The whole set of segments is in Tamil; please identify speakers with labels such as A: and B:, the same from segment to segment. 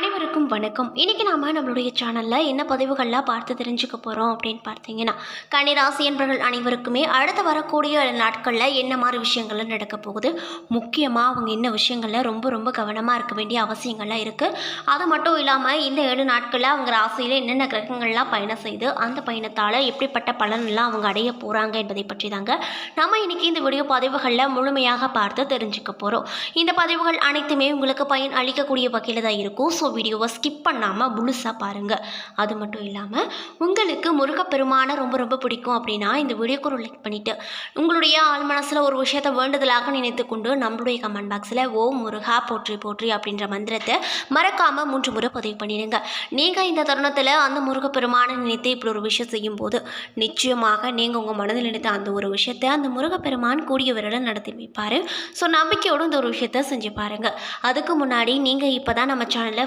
A: அனைவருக்கும் வணக்கம். இன்றைக்கி நாம் நம்மளுடைய சேனலில் என்ன பதிவுகள்லாம் பார்த்து தெரிஞ்சுக்க போகிறோம் அப்படின்னு பார்த்தீங்கன்னா கன்னிராசி என்பவர்கள் அனைவருக்குமே அடுத்து வரக்கூடிய நாட்களில் என்ன மாதிரி விஷயங்கள்லாம் நடக்க போகுது? முக்கியமாக அவங்க என்ன விஷயங்களில் ரொம்ப ரொம்ப கவனமாக இருக்க வேண்டிய அவசியங்கள்லாம் இருக்குது அது மட்டும் இல்லாமல் இந்த ஏழு நாட்களில் அவங்க ராசியில் என்னென்ன கிரகங்கள்லாம் பயணம் செய்து அந்த பயணத்தால் எப்படிப்பட்ட பலனெல்லாம் அவங்க அடைய போகிறாங்க என்பதை பற்றி தாங்க நம்ம இன்றைக்கி இந்த வீடியோ பதிவுகளில் முழுமையாக பார்த்து தெரிஞ்சுக்க போகிறோம் இந்த பதிவுகள் அனைத்துமே உங்களுக்கு பயன் அளிக்கக்கூடிய வகையில் தான் இருக்கும். ஸோ வீடியோவை ஸ்கிப் பண்ணாமல் முழுசாக பாருங்கள் அது மட்டும் இல்லாமல் உங்களுக்கு முருகப்பெருமானை ரொம்ப ரொம்ப பிடிக்கும் அப்படின்னா இந்த வீடியோக்கு ஒரு லைக் பண்ணிவிட்டு உங்களுடைய ஆள் மனசில் ஒரு விஷயத்தை வேண்டுதலாக நினைத்து கொண்டு நம்மளுடைய கமெண்ட் பாக்ஸில் ஓ முருகா போற்றி போற்றி அப்படின்ற மந்திரத்தை மறக்காமல் மூன்று முறை பதிவு பண்ணிடுங்க. நீங்கள் இந்த தருணத்தில் அந்த முருகப்பெருமானை நினைத்து இப்படி ஒரு விஷயம் செய்யும்போது நிச்சயமாக நீங்கள் உங்கள் மனதில் நினைத்த அந்த ஒரு விஷயத்தை அந்த முருகப்பெருமான் கூடிய விரலை நடத்தி வைப்பார். ஸோ நம்பிக்கையோடு இந்த ஒரு விஷயத்த செஞ்சு பாருங்கள் அதுக்கு முன்னாடி நீங்கள் இப்போ தான் நம்ம சேனலை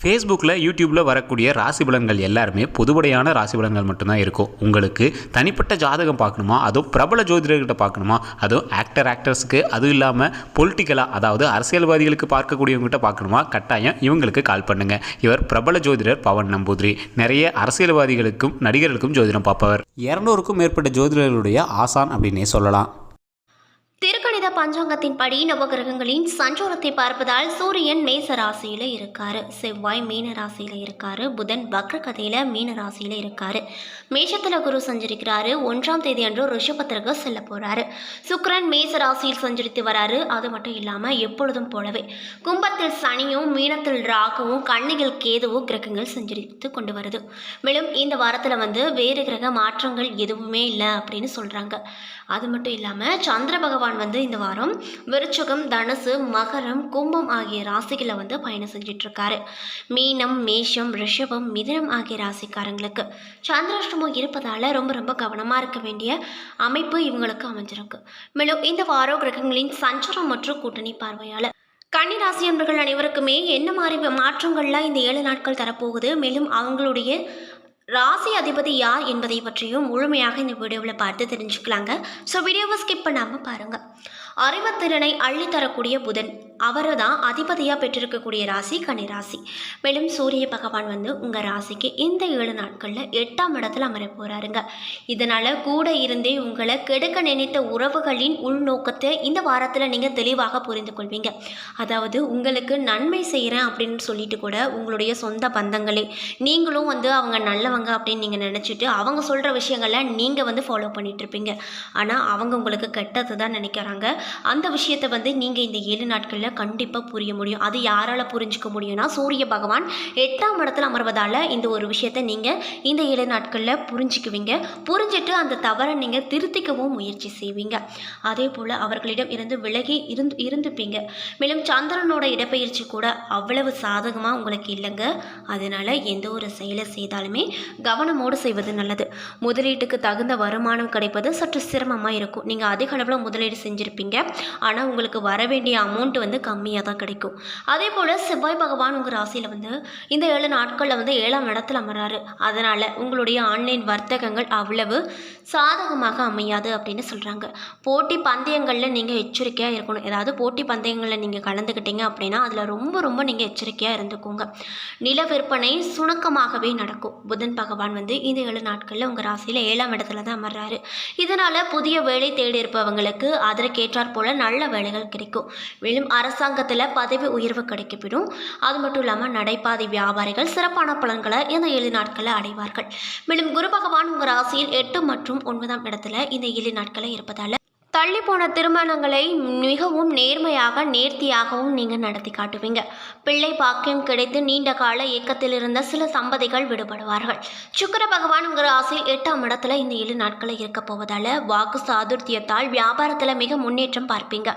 B: ஃபேஸ்புக்கில் யூடியூப்பில் வரக்கூடிய ராசி பலன்கள் எல்லாருமே பொதுவடையான ராசி பலன்கள் மட்டும்தான் இருக்கும். உங்களுக்கு தனிப்பட்ட ஜாதகம் பார்க்கணுமா? அதுவும் பிரபல ஜோதிடர்கிட்ட பார்க்கணுமா? அதுவும் ஆக்டர் ஆக்டர்ஸ்க்கு அதுவும் இல்லாமல் பொலிட்டிக்கலாக அதாவது அரசியல்வாதிகளுக்கு பார்க்கக்கூடியவங்ககிட்ட பார்க்கணுமா? கட்டாயம் இவங்களுக்கு கால் பண்ணுங்கள் இவர் பிரபல ஜோதிடர் பவன் நம்பூதிரி. நிறைய அரசியல்வாதிகளுக்கும் நடிகர்களுக்கும் ஜோதிடம் பார்ப்பவர். இரநூறுக்கும் மேற்பட்ட ஜோதிடர்களுடைய ஆசான் அப்படின்னே சொல்லலாம்.
A: பஞ்சாங்கத்தின் படி நவகிரகங்களின் சஞ்சாரத்தை பார்ப்பதால் சூரியன் மேச ராசியில் இருக்காரு. செவ்வாய் மீன ராசியில் இருக்காரு. புதன் வக்ர கதையில் மீன ராசியில் இருக்காரு. மேஷத்தில் குரு சஞ்சரிக்கிறாரு. ஒன்றாம் தேதி அன்று ரிஷபத்திற்கு செல்ல போறாரு. சுக்ரன் மேச ராசியில் சஞ்சரித்து வராரு. அது மட்டும் இல்லாமல் எப்பொழுதும் போலவே கும்பத்தில் சனியும் மீனத்தில் ராகுவும் கண்ணிகள் கேதுவும் கிரகங்கள் சஞ்சரித்து கொண்டு வருது. மேலும் இந்த வாரத்தில் வந்து வேறு கிரக மாற்றங்கள் எதுவுமே இல்லை அப்படின்னு சொல்கிறாங்க அது மட்டும் இல்லாமல் சந்திர பகவான் வந்து இந்த வாரம் விருச்சகம் தனுசு மகரம் கும்பம் ஆகிய ராசிகளை வந்து பயணம் செஞ்சிட்ருக்காரு. மீனம் மேஷம் ரிஷபம் மிதனம் ஆகிய ராசிக்காரங்களுக்கு சந்திராஷ்டமம் இருப்பதால் ரொம்ப ரொம்ப கவனமாக இருக்க வேண்டிய அமைப்பு இவங்களுக்கு அமைஞ்சிருக்கு. மேலும் இந்த வார கிரகங்களின் சஞ்சாரம் மற்றும் கூட்டணி பார்வையால் கன்னிராசி அன்பர்கள் அனைவருக்குமே என்ன மாதிரி மாற்றங்கள்லாம் இந்த ஏழு நாட்கள் தரப்போகுது? மேலும் அவங்களுடைய ராசி அதிபதி யார் என்பதை பற்றியும் முழுமையாக இந்த வீடியோவில் பார்த்து தெரிஞ்சுக்கலாங்க. ஸோ வீடியோவை ஸ்கிப் பண்ணாமல் பாருங்கள் அறிவுத்திறனை அள்ளித்தரக்கூடிய புதன். அவரை தான் அதிபதியாக பெற்றிருக்கக்கூடிய ராசி கன்னிராசி மேலும் சூரிய பகவான் வந்து உங்கள் ராசிக்கு இந்த ஏழு நாட்களில் எட்டாம் இடத்துல அமர போகிறாருங்க இதனால் கூட இருந்தே உங்களை கெடுக்க நினைத்த உறவுகளின் உள்நோக்கத்தை இந்த வாரத்தில் நீங்கள் தெளிவாக புரிந்து கொள்வீங்க. அதாவது உங்களுக்கு நன்மை செய்கிறேன் அப்படின்னு சொல்லிட்டு கூட உங்களுடைய சொந்த பந்தங்களே. நீங்களும் வந்து அவங்க நல்லவங்க அப்படின்னு நீங்கள் நினச்சிட்டு அவங்க சொல்கிற விஷயங்களை நீங்கள் வந்து ஃபாலோ பண்ணிகிட்ருப்பீங்க இருப்பீங்க. ஆனால் அவங்க உங்களுக்கு கெட்டது தான் நினைக்கிறாங்க. அந்த விஷயத்தை வந்து நீங்கள் இந்த ஏழு நாட்களில் கண்டிப்பாக புரிய முடியும். அது யாரால் புரிஞ்சுக்க முடியும்னா சூரிய பகவான் எட்டாம் இடத்துல அமர்வதால் இந்த ஒரு விஷயத்தை நீங்கள் இந்த ஏழு நாட்களில் புரிஞ்சுக்குவீங்க. புரிஞ்சுட்டு அந்த தவறை நீங்கள் திருத்திக்கவும் முயற்சி செய்வீங்க. அதே போல் அவர்களிடம் இருந்து விலகி இருந்து இருந்துப்பீங்க. மேலும் சந்திரனோட இடப்பெயர்ச்சி கூட அவ்வளவு சாதகமாக உங்களுக்கு இல்லைங்க. அதனால் எந்த ஒரு செயலை செய்தாலுமே கவனமோடு செய்வது நல்லது. முதலீட்டுக்கு தகுந்த வருமானம் கிடைப்பது சற்று சிரமமாக இருக்கும். நீங்கள் அதிக அளவில் முதலீடு செஞ்சுருப்பீங்க. ஆனால் உங்களுக்கு வர வேண்டிய அமௌண்ட் வந்து கம்மியாக தான் கிடைக்கும். அதே போல் செவ்வாய் பகவான் உங்கள் ராசியில் வந்து இந்த ஏழு நாட்களில் வந்து ஏழாம் இடத்துல அமராரு. அதனால் உங்களுடைய ஆன்லைன் வர்த்தகங்கள் அவ்வளவு சாதகமாக அமையாது அப்படின்னு சொல்கிறாங்க போட்டி பந்தயங்களில் நீங்கள் எச்சரிக்கையாக இருக்கணும். ஏதாவது போட்டி பந்தயங்களில் நீங்கள் கலந்துக்கிட்டீங்க அப்படின்னா அதில் ரொம்ப ரொம்ப நீங்கள் எச்சரிக்கையாக இருந்துக்கோங்க. நில விற்பனை சுணக்கமாகவே நடக்கும். புதன் பகவான் வந்து இந்த ஏழு நாட்களில் உங்கள் ராசியில் ஏழாம் இடத்துல தான் அமர்றாரு. இதனால் புதிய வேலை தேடி இருப்பவங்களுக்கு அதற்கேற்றாற் போல் நல்ல வேலைகள் கிடைக்கும். மேலும் அரசாங்கத்தில் பதவி உயர்வு கிடைக்கப்படும் அது மட்டும் இல்லாமல் நடைபாதை வியாபாரிகள் சிறப்பான பலன்களை இந்த ஏழு நாட்களில் அடைவார்கள். மேலும் குரு பகவான் உங்கள் ராசியில் எட்டு மற்றும் ஒன்பதாம் இடத்துல இந்த ஏழு நாட்களை இருப்பதால் தள்ளி போன திருமணங்களை மிகவும் நேர்மையாக நேர்த்தியாகவும் நீங்கள் நடத்தி காட்டுவீங்க. பிள்ளை பாக்கியம் கிடைத்து நீண்ட கால இயக்கத்தில் இருந்த சில சம்பதிகள் விடுபடுவார்கள். சுக்கர பகவான் உங்கள் ராசியில் எட்டாம் இடத்துல இந்த ஏழு நாட்களில் இருக்க போவதால் வாக்கு சாதுர்த்தியத்தால் வியாபாரத்தில் மிக முன்னேற்றம் பார்ப்பீங்க.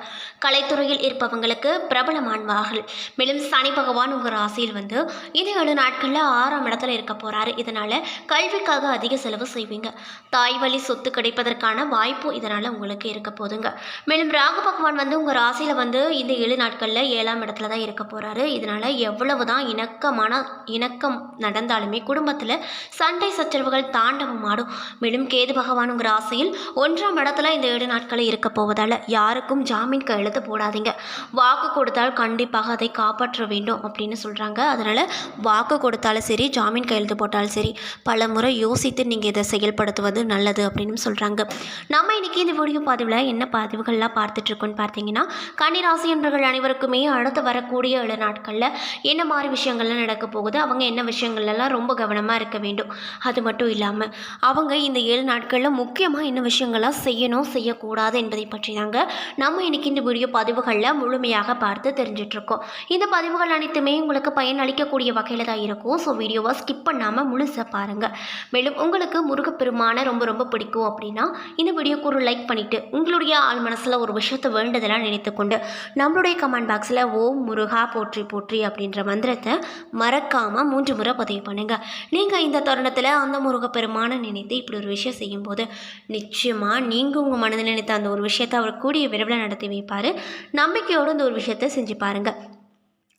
A: கலைத்துறையில் இருப்பவங்களுக்கு பிரபலமானவார்கள் மேலும் சனி பகவான் உங்கள் ராசியில் வந்து இந்த ஏழு நாட்களில் ஆறாம் இடத்துல இருக்க போகிறாரு இதனால் கல்விக்காக அதிக செலவு செய்வீங்க. தாய் வழி சொத்து கிடைப்பதற்கான வாய்ப்பு இதனால் உங்களுக்கு இருக்க. போதுங்க. மேலும் ராகு பகவான் வந்து உங்கள் ராசியில் வந்து இந்த ஏழு நாட்களில் ஏழாம் இடத்துல தான் இருக்க போகிறாரு இதனால் எவ்வளவு தான் இணக்கமான இணக்கம் நடந்தாலுமே குடும்பத்தில் சண்டை சச்சரவுகள் தாண்டவம் ஆடும் மேலும் கேது பகவான் உங்கள் ராசியில் ஒன்றாம் இடத்துல இந்த ஏழு நாட்களில் இருக்க போவதால் யாருக்கும் ஜாமீன் கையெழுத்து போடாதீங்க. வாக்கு கொடுத்தால் கண்டிப்பாக அதை காப்பாற்ற வேண்டும் அப்படின்னு சொல்கிறாங்க அதனால் வாக்கு கொடுத்தாலும் சரி ஜாமீன் கையெழுத்து போட்டாலும் சரி பல முறை யோசித்து நீங்கள் இதை செயல்படுத்துவது நல்லது அப்படின்னு சொல்கிறாங்க நம்ம இன்னைக்கு இந்த வீடியோ பதிவில் என்ன பதிவுகள்லாம் பார்த்துட்ருக்கோன்னு பார்த்தீங்கன்னா கன்னிராசி என்பவர்கள் அனைவருக்குமே அடுத்து வரக்கூடிய ஏழு நாட்களில் என்ன மாதிரி விஷயங்கள்லாம் நடக்க போகுது அவங்க என்ன விஷயங்கள்லாம் ரொம்ப கவனமாக இருக்க வேண்டும். அது மட்டும் இல்லாமல் அவங்க இந்த ஏழு நாட்களில் முக்கியமாக என்ன விஷயங்கள்லாம் செய்யணும் செய்யக்கூடாது என்பதை பற்றி தாங்க நம்ம இன்றைக்கி இந்த வீடியோ பதிவுகளில் முழுமையாக பார்த்து தெரிஞ்சிட்ருக்கோம். இந்த பதிவுகள் அனைத்துமே உங்களுக்கு பயன் அளிக்கக்கூடிய வகையில் தான் இருக்கும். ஸோ வீடியோவை ஸ்கிப் பண்ணாமல் முழுசாக பாருங்கள் மேலும் உங்களுக்கு முருகப்பெருமானை ரொம்ப ரொம்ப பிடிக்கும் அப்படின்னா இந்த வீடியோக்கு ஒரு லைக் பண்ணிவிட்டு உங்களுடைய ஆள் மனசில் ஒரு விஷயத்தை வேண்டுதலாக நினைத்துக்கொண்டு நம்மளுடைய கமெண்ட் பாக்ஸில் ஓம் முருகா போற்றி போற்றி அப்படின்ற மந்திரத்தை மறக்காமல் மூன்று முறை பதிவு பண்ணுங்கள் நீங்கள் இந்த தருணத்தில் அந்த முருகப்பெருமானை நினைத்து இப்படி ஒரு விஷயம் செய்யும்போது நிச்சயமாக நீங்கள் உங்கள் மனதில் நினைத்த அந்த ஒரு விஷயத்தை அவர் கூடிய விரைவில் நடத்தி வைப்பார். நம்பிக்கையோடு இந்த ஒரு விஷயத்தை செஞ்சு பாருங்கள்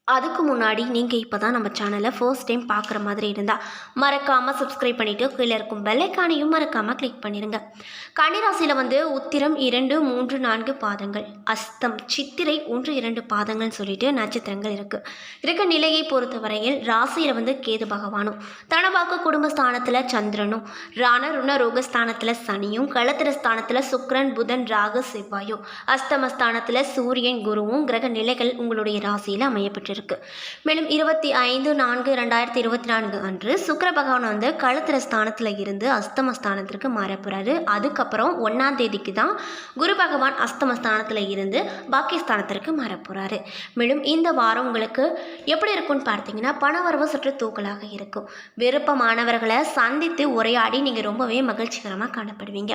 A: அதுக்கு முன்னாடி நீங்கள் இப்போ தான் நம்ம சேனலை ஃபர்ஸ்ட் டைம் பார்க்குற மாதிரி இருந்தால் மறக்காமல் சப்ஸ்கிரைப் பண்ணிவிட்டு கீழே இருக்கும் பெல்லைக்கானையும் மறக்காமல் கிளிக் பண்ணிடுங்க கன்னிராசியில் வந்து உத்திரம் இரண்டு மூன்று நான்கு பாதங்கள் அஸ்தம் சித்திரை ஒன்று இரண்டு பாதங்கள்னு சொல்லிட்டு நட்சத்திரங்கள் இருக்குது இருக்க நிலையை பொறுத்தவரையில் ராசியில் வந்து கேது பகவானும் தனவாக்கு குடும்பஸ்தானத்தில் சந்திரனும் ராண ருண ரோகஸ்தானத்தில் சனியும் களத்திர ஸ்தானத்தில் சுக்ரன் புதன் ராகு செவ்வாயும் அஸ்தமஸ்தானத்தில் சூரியன் குருவும் கிரக நிலைகள் உங்களுடைய ராசியில் அமையப்பட்டு இருக்கு. மேலும் இருபத்தி ஐந்து நான்கு ரெண்டாயிரத்தி இருபத்தி நான்கு அன்று சுக்கர பகவான் வந்து களத்திர ஸ்தானத்தில் இருந்து அஸ்தமஸ்தானத்திற்கு மாறப்போறாரு அதுக்கப்புறம் ஒன்றாம் தேதிக்கு தான் குரு பகவான் அஸ்தமஸ்தானத்தில் இருந்து பாக்கியஸ்தானத்திற்கு மாறப்போறாரு மேலும் இந்த வாரம் உங்களுக்கு எப்படி இருக்கும்னு பார்த்தீங்கன்னா பணவரவு சற்று தூக்கலாக இருக்கும். விருப்பமானவர்களை சந்தித்து உரையாடி நீங்கள் ரொம்பவே மகிழ்ச்சிகரமாக காணப்படுவீங்க.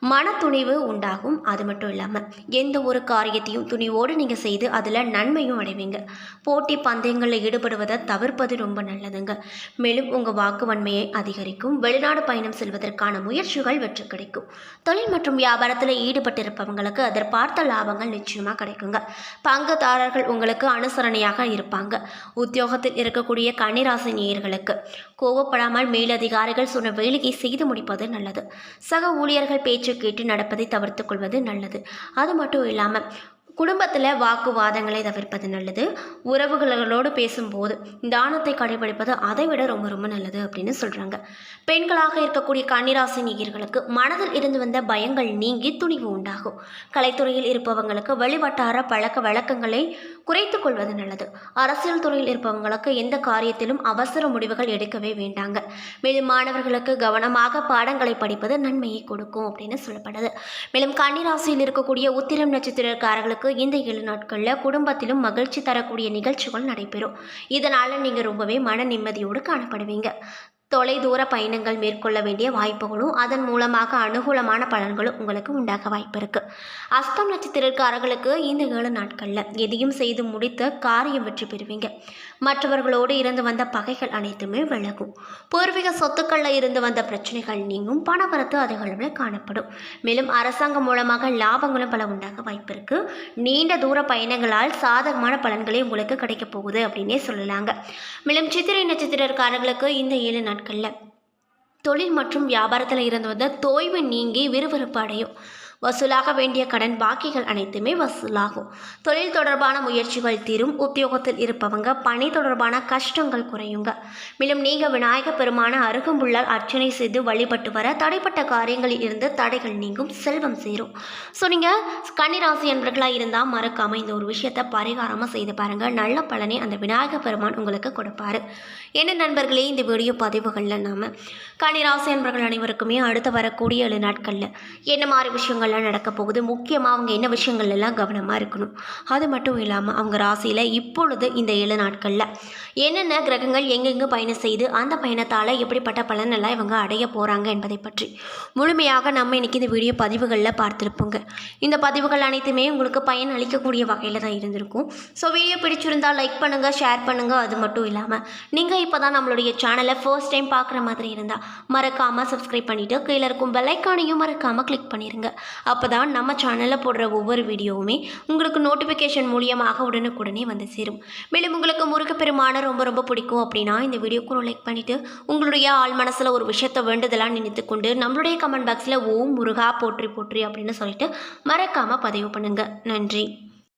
A: மன துணிவு உண்டாகும். அது மட்டும் இல்லாமல் எந்த ஒரு காரியத்தையும் துணிவோடு நீங்கள் செய்து அதில் நன்மையும் அடைவீங்க. போட்டி பந்தயங்களில் ஈடுபடுவதை தவிர்ப்பது ரொம்ப நல்லதுங்க. மேலும் உங்கள் வாக்குவன்மையை அதிகரிக்கும். வெளிநாடு பயணம் செல்வதற்கான முயற்சிகள் வெற்றி கிடைக்கும். தொழில் மற்றும் வியாபாரத்தில் ஈடுபட்டிருப்பவங்களுக்கு எதிர்பார்த்த லாபங்கள் நிச்சயமாக கிடைக்குங்க. பங்குதாரர்கள் உங்களுக்கு அனுசரணையாக இருப்பாங்க. உத்தியோகத்தில் இருக்கக்கூடிய கன்னிராசி நேயர்களுக்கு கோவப்படாமல் மேலதிகாரிகள் சொன்ன வேலையை செய்து முடிப்பது நல்லது. சக ஊழியர்கள் பேச்சு கேட்டு நடப்பதை தவிர்த்து கொள்வது நல்லது. அது மட்டும் இல்லாமல் குடும்பத்தில் வாக்குவாதங்களை தவிர்ப்பது நல்லது. உறவுகளோடு பேசும்போது தானத்தை கடைபிடிப்பது அதை விட ரொம்ப ரொம்ப நல்லது அப்படின்னு சொல்கிறாங்க பெண்களாக இருக்கக்கூடிய கன்னிராசி நீகர்களுக்கு மனதில் இருந்து வந்த பயங்கள் நீங்கி துணிவு உண்டாகும். கலைத்துறையில் இருப்பவங்களுக்கு வெளிவட்டார பழக்க வழக்கங்களை குறைத்து கொள்வது நல்லது. அரசியல் துறையில் இருப்பவங்களுக்கு எந்த காரியத்திலும் அவசர முடிவுகள் எடுக்கவே வேண்டாங்க. மேலும் மாணவர்களுக்கு கவனமாக பாடங்களை படிப்பது நன்மையை கொடுக்கும் அப்படின்னு சொல்லப்படுது. மேலும் கன்னிராசியில் இருக்கக்கூடிய உத்திரம் நட்சத்திரக்காரர்களுக்கு இந்த ஏழு நாட்களில் குடும்பத்திலும் மகிழ்ச்சி தரக்கூடிய நிகழ்ச்சிகள் நடைபெறும். இதனால் நீங்கள் ரொம்பவே மன நிம்மதியோடு காணப்படுவீங்க. தொலைதூர பயணங்கள் மேற்கொள்ள வேண்டிய வாய்ப்புகளும் அதன் மூலமாக அனுகூலமான பலன்களும் உங்களுக்கு உண்டாக வாய்ப்பு இருக்கு. அஸ்தம் நட்சத்திரக்காரர்களுக்கு இந்த ஏழு நாட்களில் எதையும் செய்து முடித்த காரியம் வெற்றி பெறுவீங்க. மற்றவர்களோடு இருந்து வந்த பகைகள் அனைத்துமே விலகும். பூர்வீக சொத்துக்களில் இருந்து வந்த பிரச்சனைகள் நீங்கும் பணவரத்து அதிகளவில் காணப்படும். மேலும் அரசாங்கம் மூலமாக லாபங்களும் பல உண்டாக வாய்ப்பு இருக்கு. நீண்ட தூர பயணங்களால் சாதகமான பலன்களே உங்களுக்கு கிடைக்க போகுது அப்படின்னே சொல்லலாங்க. மேலும் சித்திரை நட்சத்திரக்காரர்களுக்கு இந்த ஏழு நாட்களில். தொழில் மற்றும் வியாபாரத்தில் இருந்து வந்த தோய்வு நீங்கி விறுவிறுப்பு அடையும். வசூலாக வேண்டிய கடன் பாக்கிகள் அனைத்துமே வசூலாகும். தொழில் தொடர்பான முயற்சிகள் தீரும். உத்தியோகத்தில் இருப்பவங்க பணி தொடர்பான கஷ்டங்கள் குறையுங்க. மேலும் நீங்கள் விநாயக பெருமான அருகம்புள்ளால் அர்ச்சனை செய்து வழிபட்டு வர தடைப்பட்ட காரியங்களில் இருந்து தடைகள் நீங்கும். செல்வம் சேரும். ஸோ நீங்கள் கன்னிராசி என்பர்களாக இருந்தால் மறக்காமல் இந்த ஒரு விஷயத்தை பரிகாரமாக செய்து பாருங்கள் நல்ல பலனை அந்த விநாயக பெருமான் உங்களுக்கு கொடுப்பாரு. என்ன நண்பர்களே இந்த வீடியோ பதிவுகளில் நாம் கன்னிராசி என்பர்கள் அனைவருக்குமே அடுத்து வரக்கூடிய ஏழு நாட்களில் என்ன மாதிரி விஷயங்கள் விஷயங்கள்லாம் நடக்க போகுது. முக்கியமாக அவங்க என்ன விஷயங்கள் எல்லாம் கவனமாக இருக்கணும். அது மட்டும் இல்லாமல் அவங்க ராசியில் இப்பொழுது இந்த ஏழு நாட்களில் என்னென்ன கிரகங்கள் எங்கெங்கு பயணம் செய்து அந்த பயணத்தால் எப்படிப்பட்ட பலனெல்லாம் இவங்க அடைய போகிறாங்க என்பதை பற்றி முழுமையாக நம்ம இன்றைக்கி இந்த வீடியோ பதிவுகளில் பார்த்துருப்போங்க. இந்த பதிவுகள் அனைத்துமே உங்களுக்கு பயன் அளிக்கக்கூடிய வகையில் தான் இருந்திருக்கும். ஸோ வீடியோ பிடிச்சிருந்தால் லைக் பண்ணுங்கள் ஷேர் பண்ணுங்கள் அது மட்டும் இல்லாமல் நீங்கள் இப்போ தான் நம்மளுடைய சேனலை ஃபர்ஸ்ட் டைம் பார்க்குற மாதிரி இருந்தால் மறக்காமல் சப்ஸ்கிரைப் பண்ணிவிட்டு கீழே இருக்கும் பெல்லைக்கானையும் மறக்காமல் கிளிக் பண்ணிடுங்க அப்போ தான் நம்ம சேனலில் போடுற ஒவ்வொரு வீடியோவுமே உங்களுக்கு நோட்டிஃபிகேஷன் மூலியமாக உடனுக்குடனே வந்து சேரும். மேலும் உங்களுக்கு முருகப்பெருமான ரொம்ப ரொம்ப பிடிக்கும் அப்படின்னா இந்த வீடியோக்கு லைக் பண்ணிவிட்டு உங்களுடைய ஆள் மனசில் ஒரு விஷயத்தை வேண்டுதலாக நினைத்து கொண்டு நம்மளுடைய கமெண்ட் பாக்ஸில் ஓம் முருகா போற்றி போற்றி அப்படின்னு சொல்லிட்டு மறக்காமல் பதிவு பண்ணுங்கள் நன்றி.